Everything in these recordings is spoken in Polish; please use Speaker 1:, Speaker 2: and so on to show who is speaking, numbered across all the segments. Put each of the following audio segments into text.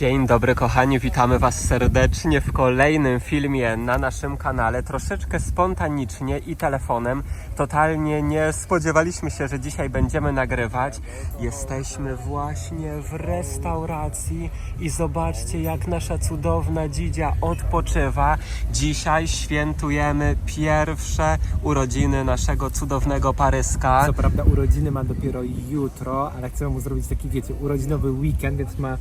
Speaker 1: Dzień dobry kochani, witamy Was serdecznie w kolejnym filmie na naszym kanale. Troszeczkę spontanicznie i telefonem. Totalnie nie spodziewaliśmy się, że dzisiaj będziemy nagrywać. Jesteśmy właśnie w restauracji i zobaczcie jak nasza cudowna dzidzia odpoczywa. Dzisiaj świętujemy pierwsze urodziny naszego cudownego Paryska.
Speaker 2: Co prawda urodziny ma dopiero jutro, ale chcemy mu zrobić taki, wiecie, urodzinowy weekend, więc ma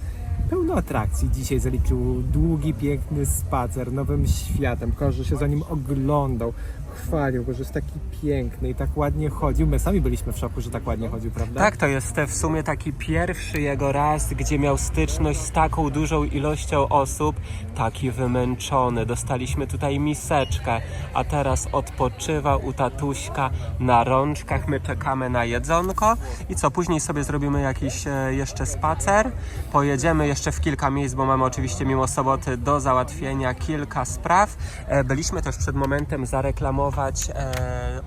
Speaker 2: pełno atrakcji. Dzisiaj zaliczył długi, piękny spacer nowym światem. Każdy się za nim oglądał, chwalił go, że jest taki piękny i tak ładnie chodził. My sami byliśmy w szoku, że tak ładnie chodził, prawda?
Speaker 1: Tak, to jest w sumie taki pierwszy jego raz, gdzie miał styczność z taką dużą ilością osób, taki wymęczony. Dostaliśmy tutaj miseczkę, a teraz odpoczywa u tatuśka na rączkach. My czekamy na jedzonko i co, później sobie zrobimy jakiś e, jeszcze spacer. Pojedziemy jeszcze w kilka miejsc, bo mamy oczywiście mimo soboty do załatwienia kilka spraw. E, Byliśmy też przed momentem zareklamować e,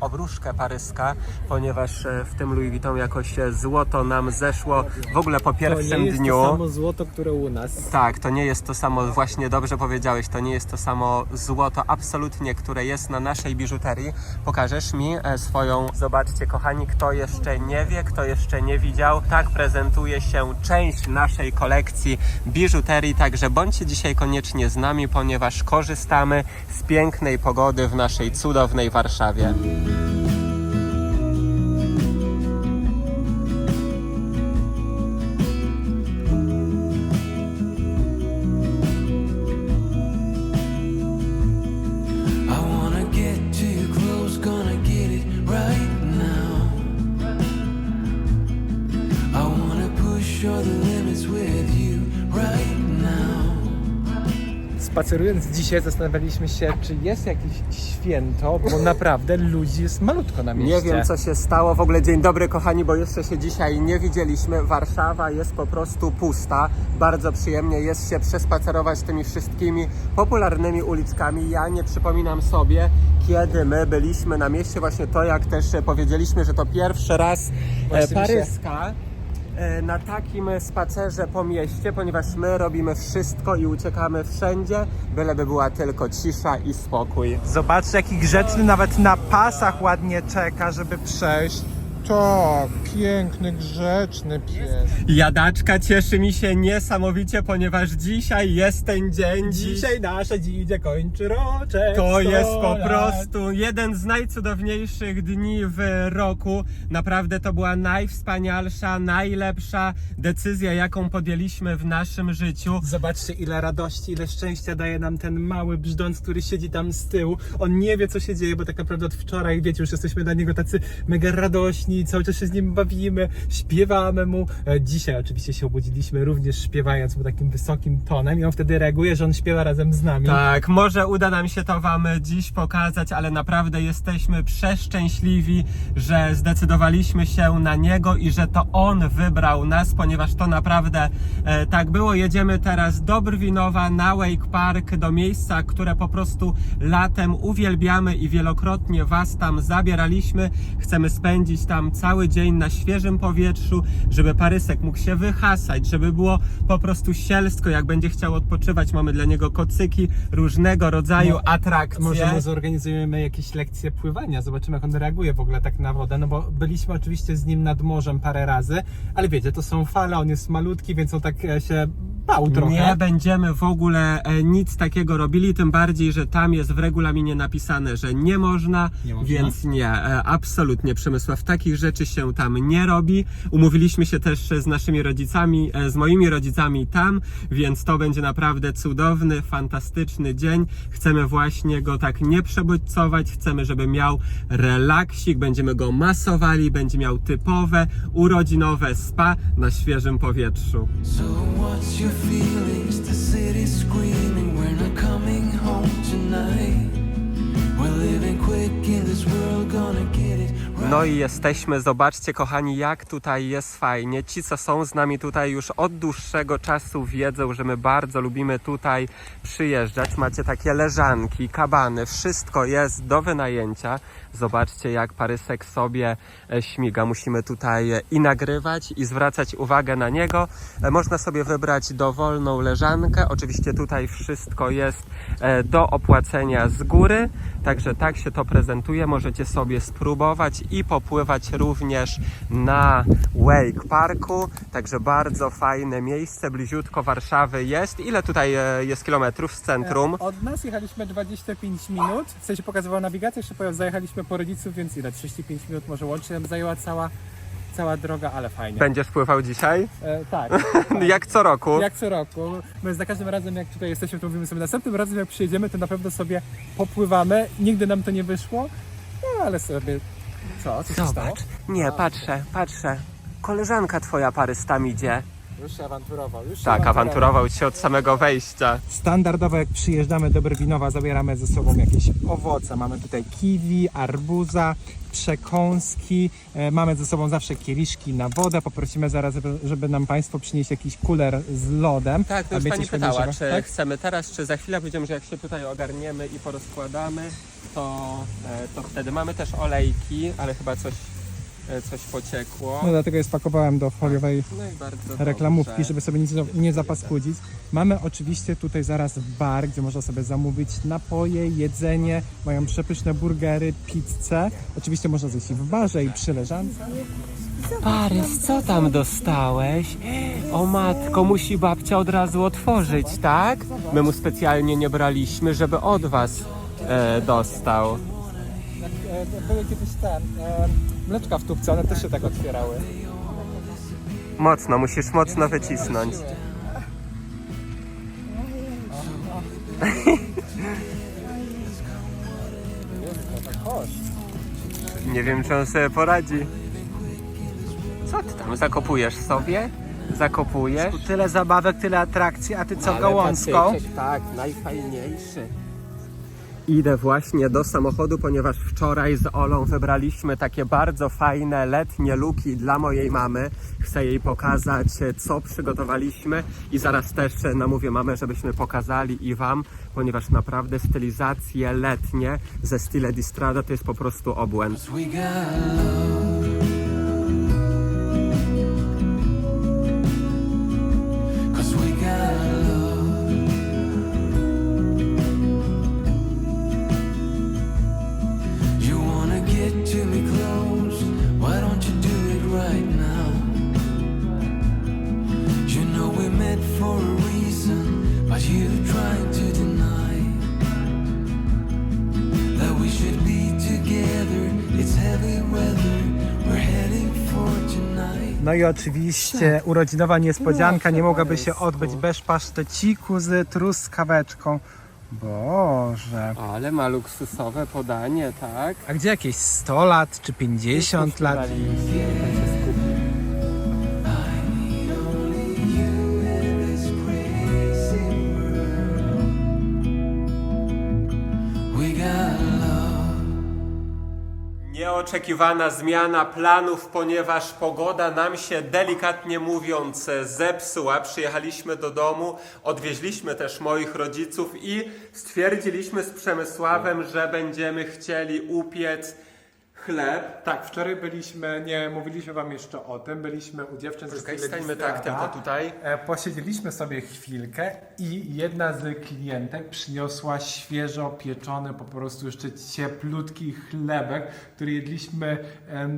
Speaker 1: obruszkę paryska, ponieważ e, w tym Louis Vuitton jakoś e, złoto nam zeszło w ogóle po
Speaker 2: to
Speaker 1: pierwszym
Speaker 2: nie jest
Speaker 1: dniu.
Speaker 2: to samo złoto, które u nas.
Speaker 1: Tak, to nie jest to samo, właśnie dobrze powiedziałeś, to nie jest to samo złoto absolutnie, które jest na naszej biżuterii. Pokażesz mi e, swoją, zobaczcie kochani, kto jeszcze nie wie, kto jeszcze nie widział. Tak prezentuje się część naszej kolekcji biżuterii, także bądźcie dzisiaj koniecznie z nami, ponieważ korzystamy z pięknej pogody w naszej cudownej Warszawie.
Speaker 2: Spacerując dzisiaj zastanawialiśmy się, czy jest jakieś święto, bo naprawdę ludzi jest malutko na mieście.
Speaker 1: Nie wiem, co się stało. W ogóle dzień dobry, kochani, bo jeszcze się dzisiaj nie widzieliśmy. Warszawa jest po prostu pusta. Bardzo przyjemnie jest się przespacerować tymi wszystkimi popularnymi uliczkami. Ja nie przypominam sobie, kiedy my byliśmy na mieście. Właśnie to, jak też powiedzieliśmy, że to pierwszy raz
Speaker 2: Właśnie
Speaker 1: paryska. E, Na takim spacerze po mieście, ponieważ my robimy wszystko i uciekamy wszędzie, byleby była tylko cisza i spokój.
Speaker 2: Zobaczcie, jaki grzeczny nawet na pasach ładnie czeka, żeby przejść. To piękny, grzeczny pies.
Speaker 1: Jadaczka cieszy mi się niesamowicie, ponieważ dzisiaj jest ten dzień.
Speaker 2: Dzisiaj nasza dzidzia kończy roczek.
Speaker 1: to
Speaker 2: 100
Speaker 1: jest po
Speaker 2: lat.
Speaker 1: prostu jeden z najcudowniejszych dni w roku. Naprawdę to była najwspanialsza, najlepsza decyzja, jaką podjęliśmy w naszym życiu.
Speaker 2: Zobaczcie, ile radości, ile szczęścia daje nam ten mały brzdąc, który siedzi tam z tyłu. On nie wie, co się dzieje, bo tak naprawdę od wczoraj, wiecie, już jesteśmy dla niego tacy mega radośni, cały czas się z nim bawimy, śpiewamy mu. E, Dzisiaj oczywiście się obudziliśmy, również śpiewając mu takim wysokim tonem i on wtedy reaguje, że on śpiewa razem z nami.
Speaker 1: Tak, może uda nam się to Wam dziś pokazać, ale naprawdę jesteśmy przeszczęśliwi, że zdecydowaliśmy się na niego i że to on wybrał nas, ponieważ to naprawdę e, tak było. Jedziemy teraz do Brwinowa na Wake Park, do miejsca, które po prostu latem uwielbiamy i wielokrotnie Was tam zabieraliśmy. Chcemy spędzić tam cały dzień na świeżym powietrzu, żeby Parysek mógł się wyhasać, żeby było po prostu sielsko, jak będzie chciał odpoczywać. Mamy dla niego kocyki, różnego rodzaju
Speaker 2: Mo-
Speaker 1: atrakcje.
Speaker 2: Może mu zorganizujemy jakieś lekcje pływania, zobaczymy jak on reaguje w ogóle tak na wodę, no bo byliśmy oczywiście z nim nad morzem parę razy, ale wiecie, to są fale, on jest malutki, więc on tak e, się bał trochę.
Speaker 1: Nie będziemy w ogóle e, nic takiego robili, tym bardziej, że tam jest w regulaminie napisane, że nie można,
Speaker 2: Nie można?
Speaker 1: więc nie, e, absolutnie Przemysław, takich rzeczy się tam nie robi. Umówiliśmy się też z naszymi rodzicami, e, z moimi rodzicami tam, więc to będzie naprawdę cudowny, fantastyczny dzień. Chcemy właśnie go tak nie przebodźcować, chcemy, żeby miał relaksik, będziemy go masowali, będzie miał typowe, urodzinowe spa na świeżym powietrzu.
Speaker 3: So what's your feelings? The city's screaming, we're not coming home tonight. We're living quick in this world, gonna get it.
Speaker 1: No i jesteśmy, zobaczcie kochani, jak tutaj jest fajnie. Ci, co są z nami tutaj już od dłuższego czasu wiedzą, że my bardzo lubimy tutaj przyjeżdżać. Macie takie leżanki, kabany, wszystko jest do wynajęcia. Zobaczcie, jak Parysek sobie e, śmiga. Musimy tutaj e, i nagrywać, i zwracać uwagę na niego. E, Można sobie wybrać dowolną leżankę. Oczywiście tutaj wszystko jest do opłacenia z góry. Także tak się to prezentuje. Możecie sobie spróbować i popływać również na Wake Parku. Także bardzo fajne miejsce, bliziutko Warszawy jest. Ile tutaj jest kilometrów z centrum?
Speaker 2: Od nas jechaliśmy 25 minut, w sensie pokazywał nawigację, jeszcze powiem, zajechaliśmy po rodziców, więc ile, 35 minut może łącznie nam zajęła cała, cała droga, ale fajnie.
Speaker 1: Będziesz pływał dzisiaj?
Speaker 2: E, tak,
Speaker 1: Jak co roku?
Speaker 2: jak co roku. My za każdym razem jak tutaj jesteśmy, to mówimy sobie, następnym razem jak przyjedziemy, to na pewno sobie popływamy. Nigdy nam to nie wyszło, no ale sobie, co, co się stało?
Speaker 1: Zobacz. Nie, patrzę, patrzę. Koleżanka twoja Parys tam idzie.
Speaker 2: Już się awanturował, już się
Speaker 1: Tak, awanturował się od samego wejścia.
Speaker 2: Standardowo jak przyjeżdżamy do Brwinowa zabieramy ze sobą jakieś owoce. Mamy tutaj kiwi, arbuza, przekąski. E, mamy ze sobą zawsze kieliszki na wodę. Poprosimy zaraz, żeby, żeby nam Państwo przynieść jakiś kuler z lodem.
Speaker 1: Tak, to już pani pytała, czy
Speaker 2: Tak?
Speaker 1: chcemy teraz, czy za chwilę. Powiedziałem, że jak się tutaj ogarniemy i porozkładamy, to, e, to wtedy mamy też olejki, ale chyba coś, coś pociekło.
Speaker 2: No dlatego je spakowałem do foliowej
Speaker 1: No i bardzo
Speaker 2: reklamówki,
Speaker 1: dobrze.
Speaker 2: żeby sobie nic nie zapaskudzić. Mamy oczywiście tutaj zaraz bar, gdzie można sobie zamówić napoje, jedzenie, mają przepyszne burgery, pizzę. Oczywiście można zjeść i w barze i przy leżance.
Speaker 1: Parys, co tam dostałeś? O matko, musi babcia od razu otworzyć, tak? My mu specjalnie nie braliśmy, żeby od was e, dostał.
Speaker 2: E, były kiedyś te e, mleczka w tubce, one też się tak otwierały.
Speaker 1: Mocno, musisz mocno wycisnąć. Nie wiem, czy on sobie poradzi. Co ty tam zakopujesz sobie? Zakopujesz?
Speaker 2: Tyle zabawek, tyle atrakcji, a ty co,
Speaker 1: patyczek, Tak, najfajniejszy. Idę właśnie do samochodu, ponieważ wczoraj z Olą wybraliśmy takie bardzo fajne letnie luki dla mojej mamy. Chcę jej pokazać, co przygotowaliśmy i zaraz też namówię mamę, żebyśmy pokazali i wam, ponieważ naprawdę stylizacje letnie ze Stile di Strada to jest po prostu obłęd.
Speaker 2: No i oczywiście urodzinowa niespodzianka nie mogłaby się odbyć bez paszteciku z truskaweczką. Boże.
Speaker 1: Ale ma luksusowe podanie, tak?
Speaker 2: A gdzie jakieś 100 lat czy 50 lat?
Speaker 1: Nieoczekiwana zmiana planów, ponieważ pogoda nam się delikatnie mówiąc zepsuła. Przyjechaliśmy do domu, odwieźliśmy też moich rodziców i stwierdziliśmy z Przemysławem, że będziemy chcieli upiec chleb.
Speaker 2: Tak, wczoraj byliśmy, nie mówiliśmy wam jeszcze o tym, byliśmy u dziewczyn Stile
Speaker 1: stańmy tak tylko tutaj.
Speaker 2: E, Posiedzieliśmy sobie chwilkę i jedna z klientek przyniosła świeżo pieczony, po prostu jeszcze cieplutki chlebek, który jedliśmy,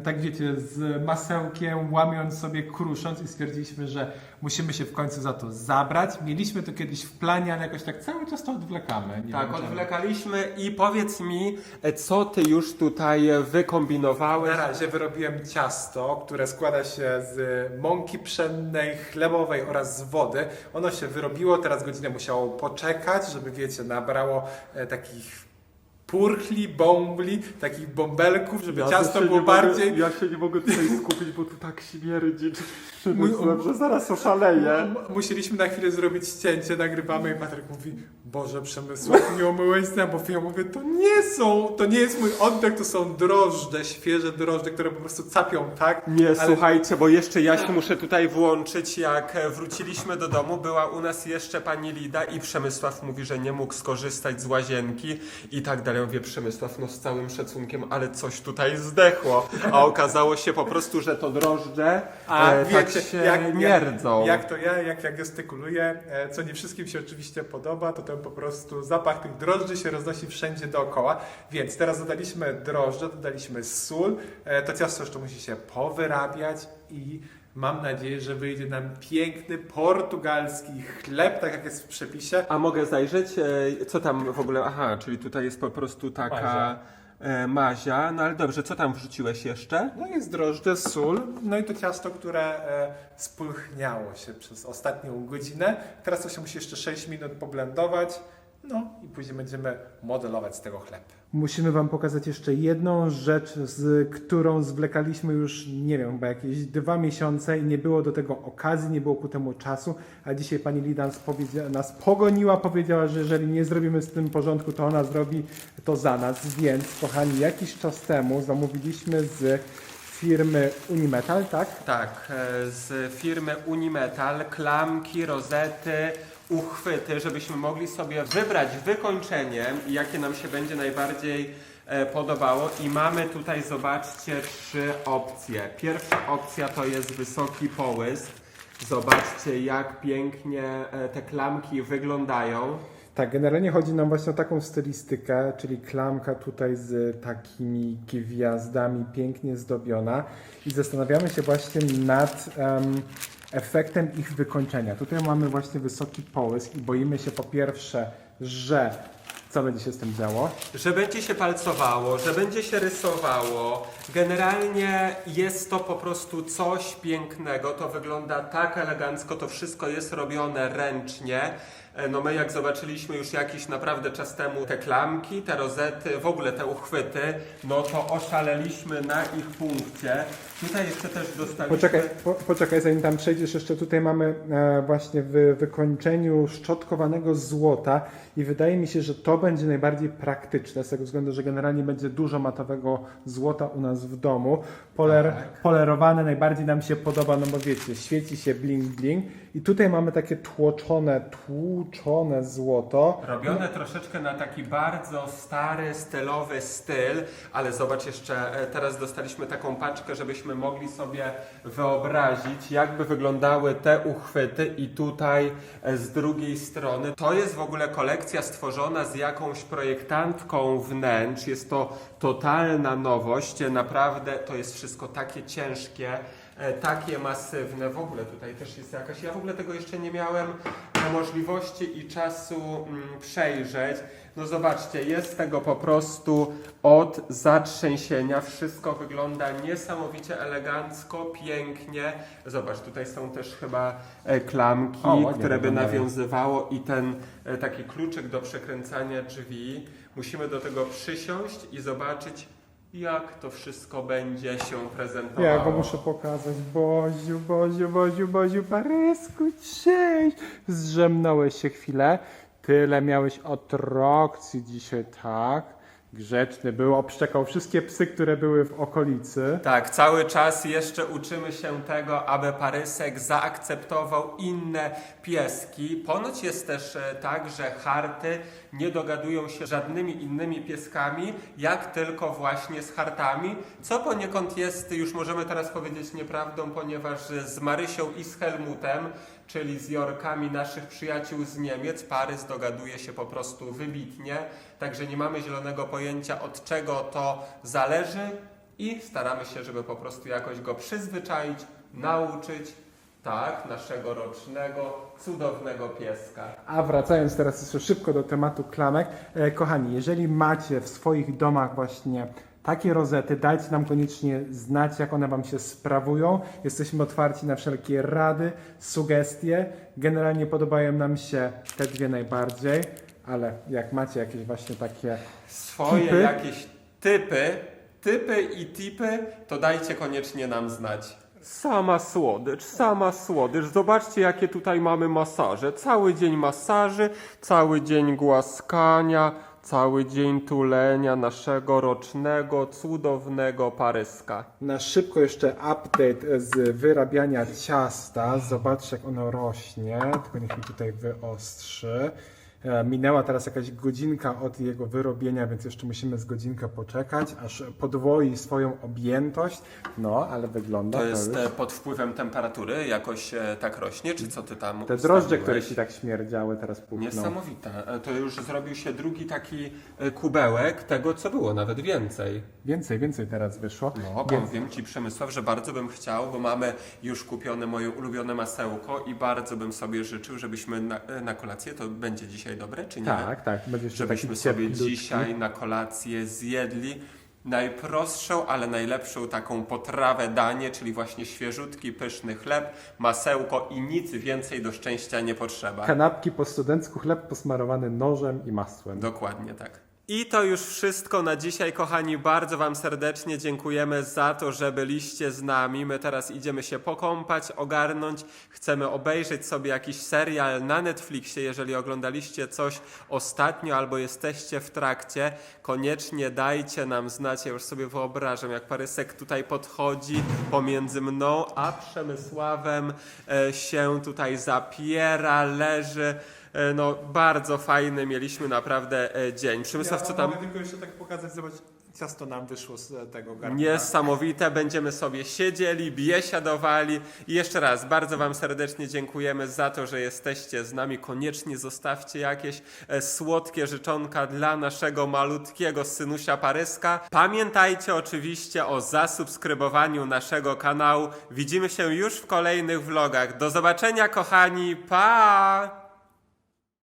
Speaker 2: tak wiecie, z masełkiem, łamiąc sobie, krusząc i stwierdziliśmy, że musimy się w końcu za to zabrać. Mieliśmy to kiedyś w planie, ale jakoś tak cały czas to odwlekamy. Nie
Speaker 1: Tak,
Speaker 2: wiem
Speaker 1: odwlekaliśmy i powiedz mi, co ty już tutaj wykombinowałeś?
Speaker 2: Na razie wyrobiłem ciasto, które składa się z mąki pszennej, chlebowej oraz z wody. Ono się wyrobiło, teraz godzinę musiało poczekać, żeby wiecie, nabrało e, takich purchli, bąbli, takich bąbelków, żeby ciasto było bardziej...
Speaker 1: ja się nie mogę tutaj skupić, bo tu tak śmierdzi.
Speaker 2: Przemysłem,
Speaker 1: że zaraz oszaleję.
Speaker 2: Musieliśmy na chwilę zrobić cięcie, nagrywamy i Patryk mówi Boże Przemysław, nie umyłeś zębów. I ja mówię, to nie są, to nie jest mój oddech, to są drożdże, świeże drożdże, które po prostu capią, tak?
Speaker 1: Nie,
Speaker 2: Ale-
Speaker 1: słuchajcie, bo jeszcze ja się muszę tutaj włączyć. Jak e, wróciliśmy do domu, była u nas jeszcze pani Lida i Przemysław mówi, że nie mógł skorzystać z łazienki i tak dalej. Mówię, Przemysław, no z całym szacunkiem, ale coś tutaj zdechło. A okazało się po prostu, że to drożdże
Speaker 2: A
Speaker 1: e,
Speaker 2: wiecie,
Speaker 1: tak się
Speaker 2: jak,
Speaker 1: mierdzą.
Speaker 2: Jak, jak to ja, jak ja gestykuluję, e, co nie wszystkim się oczywiście podoba, to ten po prostu zapach tych drożdży się roznosi wszędzie dookoła. Więc teraz dodaliśmy drożdże, dodaliśmy sól. E, To ciasto jeszcze musi się powyrabiać i mam nadzieję, że wyjdzie nam piękny portugalski chleb, tak jak jest w przepisie.
Speaker 1: A mogę zajrzeć, e, co tam w ogóle, aha, czyli tutaj jest po prostu taka
Speaker 2: Mazia.
Speaker 1: e, mazia, no ale dobrze, co tam wrzuciłeś jeszcze?
Speaker 2: No jest drożdże, sól, no i to ciasto, które e, spulchniało się przez ostatnią godzinę. Teraz to się musi jeszcze 6 minut poblendować, no i później będziemy modelować z tego chleb. Musimy Wam pokazać jeszcze jedną rzecz, z którą zwlekaliśmy już, nie wiem, chyba jakieś dwa miesiące i nie było do tego okazji, nie było ku temu czasu, a dzisiaj Pani Lida nas, powiedzia- nas pogoniła, powiedziała, że jeżeli nie zrobimy z tym porządku, to ona zrobi to za nas, więc kochani, jakiś czas temu zamówiliśmy z firmy Unimetal, tak?
Speaker 1: Tak, e, z firmy Unimetal, klamki, rozety, uchwyty, żebyśmy mogli sobie wybrać wykończenie, jakie nam się będzie najbardziej e, podobało. I mamy tutaj, zobaczcie, trzy opcje. Pierwsza opcja to jest wysoki połysk. Zobaczcie, jak pięknie e, te klamki wyglądają.
Speaker 2: Tak, generalnie chodzi nam właśnie o taką stylistykę, czyli klamka tutaj z takimi gwiazdami pięknie zdobiona i zastanawiamy się właśnie nad em, efektem ich wykończenia. Tutaj mamy właśnie wysoki połysk i boimy się po pierwsze, że co będzie się z tym działo?
Speaker 1: Że będzie się palcowało, że będzie się rysowało. Generalnie jest to po prostu coś pięknego. To wygląda tak elegancko, to wszystko jest robione ręcznie. E, No my jak zobaczyliśmy już jakiś naprawdę czas temu te klamki, te rozety, w ogóle te uchwyty, no to oszaleliśmy na ich punkcie. Tutaj jeszcze też dostaliśmy...
Speaker 2: Poczekaj, po, poczekaj, zanim tam przejdziesz, jeszcze tutaj mamy e, właśnie w wykończeniu szczotkowanego złota i wydaje mi się, że to będzie najbardziej praktyczne z tego względu, że generalnie będzie dużo matowego złota u nas w domu. Poler,
Speaker 1: Tak.
Speaker 2: Polerowane najbardziej nam się podoba, no bo wiecie, świeci się bling bling i tutaj mamy takie tłoczone, tłuczone złoto.
Speaker 1: Robione troszeczkę na taki bardzo stary, stylowy styl, ale zobacz jeszcze, e, teraz dostaliśmy taką paczkę, żebyśmy mogli sobie wyobrazić, jakby wyglądały te uchwyty i tutaj e, z drugiej strony. To jest w ogóle kolekcja stworzona z jakąś projektantką wnętrz, jest to totalna nowość, naprawdę to jest wszystko takie ciężkie, takie masywne. W ogóle tutaj też jest jakaś. Ja w ogóle tego jeszcze nie miałem e, możliwości i czasu mm, przejrzeć. No zobaczcie, jest tego po prostu od zatrzęsienia. Wszystko wygląda niesamowicie elegancko, pięknie. Zobacz, tutaj są też chyba e, klamki,
Speaker 2: O, ładnie
Speaker 1: które by nawiązywało i ten e, taki kluczyk do przekręcania drzwi. Musimy do tego przysiąść i zobaczyć, jak to wszystko będzie się prezentowało.
Speaker 2: Ja go muszę pokazać. Boziu, Boziu, Boziu, Boziu, Parysku, cześć! Zrzemnąłeś się chwilę. Tyle miałeś atrakcji dzisiaj, tak? Grzeczny był, obszczekał wszystkie psy, które były w okolicy.
Speaker 1: Tak, cały czas jeszcze uczymy się tego, aby Parysek zaakceptował inne pieski. Ponoć jest też e, tak, że harty nie dogadują się żadnymi innymi pieskami, jak tylko właśnie z hartami, co poniekąd jest, już możemy teraz powiedzieć nieprawdą, ponieważ z Marysią i z Helmutem, czyli z Jorkami naszych przyjaciół z Niemiec, Parys dogaduje się po prostu wybitnie, także nie mamy zielonego pojęcia od czego to zależy i staramy się, żeby po prostu jakoś go przyzwyczaić, nauczyć, tak, naszego rocznego, cudownego pieska.
Speaker 2: A wracając teraz jeszcze szybko do tematu klamek. E, kochani, jeżeli macie w swoich domach właśnie takie rozety, dajcie nam koniecznie znać, jak one Wam się sprawują. Jesteśmy otwarci na wszelkie rady, sugestie. Generalnie podobają nam się te dwie najbardziej, ale jak macie jakieś właśnie takie
Speaker 1: Swoje
Speaker 2: Tipy?
Speaker 1: jakieś typy, typy i tipy, to dajcie koniecznie nam znać. Sama słodycz, sama słodycz. Zobaczcie, jakie tutaj mamy masaże. Cały dzień masaży, cały dzień głaskania, cały dzień tulenia naszego rocznego, cudownego paryska.
Speaker 2: Na szybko jeszcze update z wyrabiania ciasta. Zobaczcie, jak ono rośnie. Tylko niech mi tutaj wyostrzy. E, Minęła teraz jakaś godzinka od jego wyrobienia, więc jeszcze musimy z godzinkę poczekać, aż podwoi swoją objętość. No, ale wygląda
Speaker 1: To jest
Speaker 2: już.
Speaker 1: e, pod wpływem temperatury jakoś e, tak rośnie, czy co ty tam
Speaker 2: Te drożdże, które ci tak śmierdziały, teraz pukną.
Speaker 1: Niesamowite. To już zrobił się drugi taki kubełek tego, co było, nawet więcej.
Speaker 2: Więcej, więcej teraz wyszło.
Speaker 1: No,
Speaker 2: Więc
Speaker 1: powiem Ci Przemysław, że bardzo bym chciał, bo mamy już kupione moje ulubione masełko i bardzo bym sobie życzył, żebyśmy na, na kolację, to będzie dzisiaj dobre, czy nie?
Speaker 2: tak, tak,
Speaker 1: Żebyśmy sobie dzisiaj na kolację zjedli najprostszą, ale najlepszą taką potrawę danie, czyli właśnie świeżutki, pyszny chleb, masełko i nic więcej do szczęścia nie potrzeba.
Speaker 2: Kanapki po studencku, chleb posmarowany nożem i masłem.
Speaker 1: Dokładnie tak. I to już wszystko na dzisiaj, kochani. Bardzo Wam serdecznie dziękujemy za to, że byliście z nami. My teraz idziemy się pokąpać, ogarnąć. Chcemy obejrzeć sobie jakiś serial na Netflixie. Jeżeli oglądaliście coś ostatnio albo jesteście w trakcie, koniecznie dajcie nam znać. Ja już sobie wyobrażam, jak Parysek tutaj podchodzi pomiędzy mną a Przemysławem e, się tutaj zapiera, leży. E, No, bardzo fajny mieliśmy naprawdę e, dzień. Przemysław, co tam?
Speaker 2: Tylko jeszcze tak pokazać, zobacz, ciasto nam wyszło z tego garnka.
Speaker 1: Niesamowite, będziemy sobie siedzieli, biesiadowali i jeszcze raz bardzo Wam serdecznie dziękujemy za to, że jesteście z nami. Koniecznie zostawcie jakieś e, słodkie życzonka dla naszego malutkiego synusia Paryska. Pamiętajcie oczywiście o zasubskrybowaniu naszego kanału. Widzimy się już w kolejnych vlogach. Do zobaczenia kochani, pa!